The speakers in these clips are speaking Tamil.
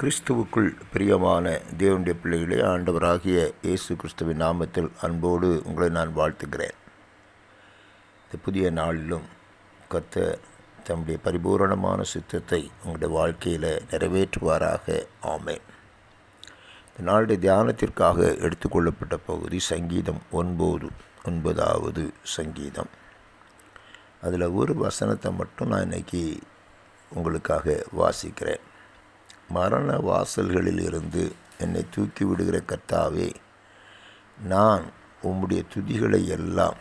கிறிஸ்துவுக்குள் பிரியமான தேவனுடைய பிள்ளைகளே ஆண்டவராகிய இயேசு கிறிஸ்துவின் நாமத்தில் அன்போடு உங்களை நான் வாழ்த்துகிறேன். இந்த புதிய நாளிலும் கத்த தம்முடைய பரிபூரணமான சித்தத்தை உங்களுடைய வாழ்க்கையில் நிறைவேற்றுவாராக. ஆமேன். இந்த நாளுடைய தியானத்திற்காக எடுத்துக்கொள்ளப்பட்ட பகுதி சங்கீதம் ஒன்பது ஒன்பதாவது சங்கீதம். அதில் ஒரு வசனத்தை மட்டும் நான் இன்றைக்கி உங்களுக்காக வாசிக்கிறேன். மரண வாசல்களில் இருந்து என்னை தூக்கி விடுகிற கர்த்தாவே நான் உம்முடைய துதிகளை எல்லாம்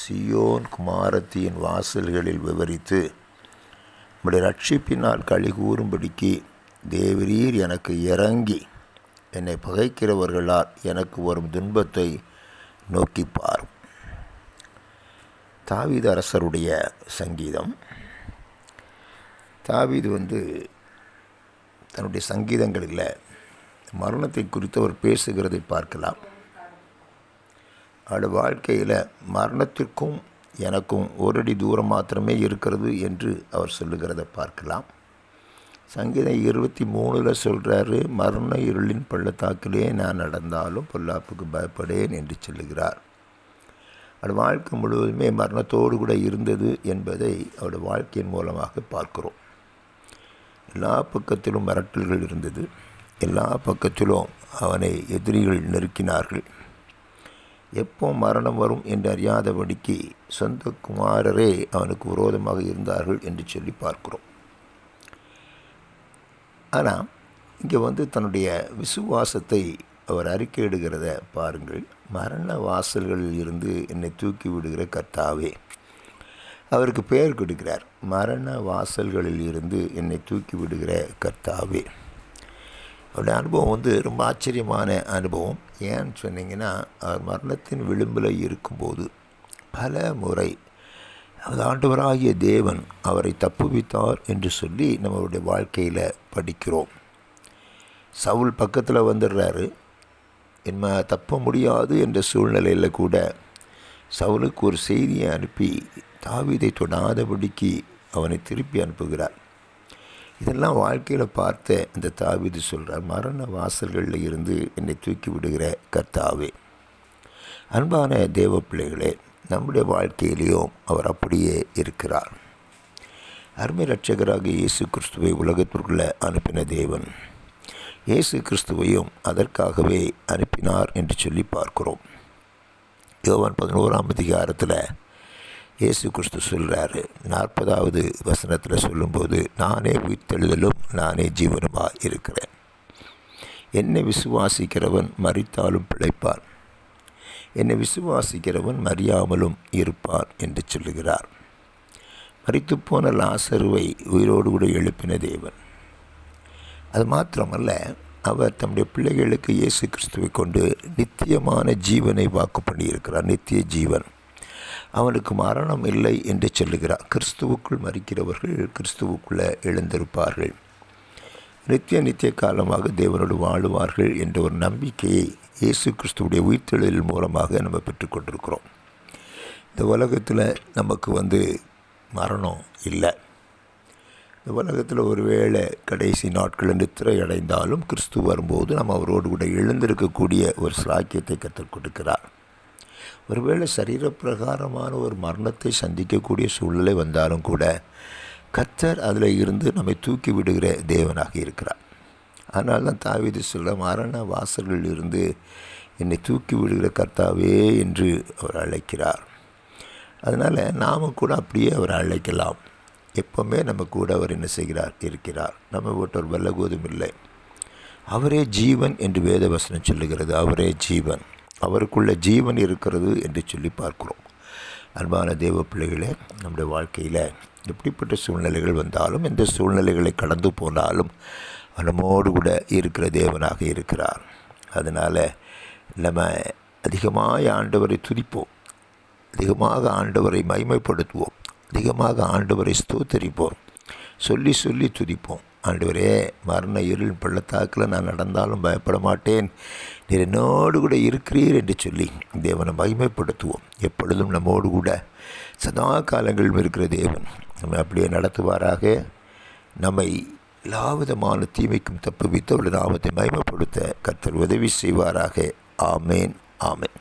சியோன் குமாரத்தியின் வாசல்களில் விவரித்து உம்முடைய ரட்சிப்பினால் களி கூறும்படிக்கு தேவரீர் எனக்கு இறங்கி என்னை பகைக்கிறவர்களால் எனக்கு வரும் துன்பத்தை நோக்கி பாரும் தாவீது அரசருடைய சங்கீதம். தாவீது வந்து தன்னுடைய சங்கீதங்களில் மரணத்தை குறித்து அவர் பேசுகிறதை பார்க்கலாம். அவருடைய வாழ்க்கையில் மரணத்திற்கும் எனக்கும் ஓரடி தூரம் மாத்திரமே இருக்கிறது என்று அவர் சொல்லுகிறத பார்க்கலாம். சங்கீதம் இருபத்தி மூணில் சொல்கிறாரு மரண இருளின் பள்ளத்தாக்கிலே நான் நடந்தாலும் பொல்லாப்புக்கு பயப்படேன் என்று சொல்லுகிறார். அவருடைய வாழ்க்கை முழுவதுமே மரணத்தோடு கூட இருந்தது என்பதை அவருடைய வாழ்க்கையின் மூலமாக பார்க்கிறோம். எல்லா பக்கத்திலும் மிரட்டல்கள் இருந்தது. எல்லா பக்கத்திலும் அவனை எதிரிகள் நெருக்கினார்கள். எப்போ மரணம் வரும் என்று அறியாதபடிக்கு சொந்த குமாரரே அவனுக்கு விரோதமாக இருந்தார்கள் என்று சொல்லி பார்க்கிறோம். ஆனால் இங்கே வந்து தன்னுடைய விசுவாசத்தை அவர் அறிக்கையிடுகிறத பாருங்கள். மரண வாசல்களில் இருந்து என்னை தூக்கி விடுகிற கர்த்தாவே அவருக்கு பெயர் கொடுக்கிறார். மரண வாசல்களில் இருந்து என்னை தூக்கி விடுகிற கர்த்தாவே. அவருடைய அனுபவம் வந்து ரொம்ப ஆச்சரியமான அனுபவம். ஏன்னு சொன்னீங்கன்னா அவர் மரணத்தின் விளிம்பில் இருக்கும்போது பல முறை அது ஆண்டவராகிய தேவன் அவரை தப்புவித்தார் என்று சொல்லி நம்மளுடைய வாழ்க்கையில் படிக்கிறோம். சவுல் பக்கத்தில் வந்துடுறாரு. என்ன தப்ப முடியாது என்ற சூழ்நிலையில் கூட சவுலுக்கு ஒரு செய்தியை அனுப்பி தாவீதை தொடாதபடிக்கு அவனை திருப்பி அனுப்புகிறார். இதெல்லாம் வாழ்க்கையில் பார்த்த இந்த தாவீது சொல்கிறார் மரண வாசல்களில் இருந்து என்னை தூக்கி விடுகிற கர்த்தாவே அன்பான தேவ பிள்ளைகளே நம்முடைய வாழ்க்கையிலையும் அவர் அப்படியே இருக்கிறார். அருமை ரட்சகராக இயேசு கிறிஸ்துவை உலகத்திற்குள்ளே அனுப்பின தேவன் இயேசு கிறிஸ்துவையும் அதற்காகவே அனுப்பினார் என்று சொல்லி பார்க்கிறோம். யோவான் பதினோராம் அதிகாரத்தில் இயேசு கிறிஸ்து சொல்கிறாரு நாற்பதாவது வசனத்தில் சொல்லும்போது நானே உயிர்த்தெழுதலும் நானே ஜீவனுமாக இருக்கிறேன். என்னை விசுவாசிக்கிறவன் மறித்தாலும் பிழைப்பான். என்னை விசுவாசிக்கிறவன் மறியாமலும் இருப்பான் என்று சொல்லுகிறார். மறித்துப்போன லாசருவை உயிரோடு கூட எழுப்பின தேவன். அது மாத்திரமல்ல அவர் தம்முடைய பிள்ளைகளுக்கு இயேசு கிறிஸ்துவை கொண்டு நித்தியமான ஜீவனை வாக்கு பண்ணியிருக்கிறார். நித்திய ஜீவன். அவனுக்கு மரணம் இல்லை என்று சொல்லுகிறார். கிறிஸ்துவுக்குள் மறிக்கிறவர்கள் கிறிஸ்துவுக்குள்ளே எழுந்திருப்பார்கள். நித்திய நித்திய காலமாக தேவனோடு வாழுவார்கள் என்ற ஒரு நம்பிக்கையை இயேசு கிறிஸ்துவுடைய உயிர்த்தெழுதல் மூலமாக நம்ம பெற்றுக்கொண்டிருக்கிறோம் இந்த உலகத்தில் நமக்கு வந்து மரணம் இல்லை. இந்த உலகத்தில் ஒருவேளை கடைசி நாட்கள் நித்திரை அடைந்தாலும் கிறிஸ்து வரும்போது நம்ம அவரோடு கூட எழுந்திருக்கக்கூடிய ஒரு சாக்கியத்தை கற்றுக் கொடுக்கிறார். ஒருவேளை சரீரப்பிரகாரமான ஒரு மரணத்தை சந்திக்கக்கூடிய சூழ்நிலை வந்தாலும் கூட கத்தர் அதில் இருந்து நம்மை தூக்கி விடுகிற தேவனாக இருக்கிறார். அதனால தான் தாவிது சொல்ல மரண வாசல்களில் இருந்து என்னை தூக்கி விடுகிற கர்த்தாவே என்று அவர் அழைக்கிறார். அதனால் நாம் கூட அப்படியே அவர் அழைக்கலாம். எப்போவுமே நம்ம கூட அவர் என்ன செய்கிறார்? இருக்கிறார். நம்ம விட்டு ஒரு வெள்ளகோதும் இல்லை. அவரே ஜீவன் என்று வேதவசனம் சொல்லுகிறது. அவரே ஜீவன். அவருக்குள்ள ஜீவன் இருக்கிறது என்று சொல்லி பார்க்கிறோம். அன்பான தேவ பிள்ளைகளே நம்முடைய வாழ்க்கையில் எப்படிப்பட்ட சூழ்நிலைகள் வந்தாலும் எந்த சூழ்நிலைகளை கடந்து போனாலும் நம்மோடு கூட இருக்கிற தேவனாக இருக்கிறார். அதனால் நம்ம அதிகமாக ஆண்டவரை துதிப்போம். அதிகமாக ஆண்டவரை மைமைப்படுத்துவோம் அதிகமாக ஆண்டவரை ஸ்தோத்தரிப்போம். சொல்லி சொல்லி துதிப்போம். ஆண்டவரே மரண இருள் பள்ளத்தாக்கில் நான் நடந்தாலும் பயப்பட மாட்டேன் நீர் என்னோடு கூட இருக்கிறீர் என்று சொல்லி தேவனை மகிமைப்படுத்துவோம். எப்பொழுதும் நம்மோடு கூட சதா காலங்களிலும் இருக்கிற தேவன் நம்ம அப்படியே நடத்துவாராக. நம்மை எல்லா விதமான தீமைக்கும் தப்புவித்து அவருடைய நாமத்தை மகிமைப்படுத்த கத்தர் உதவி செய்வாராக. ஆமேன் ஆமேன்.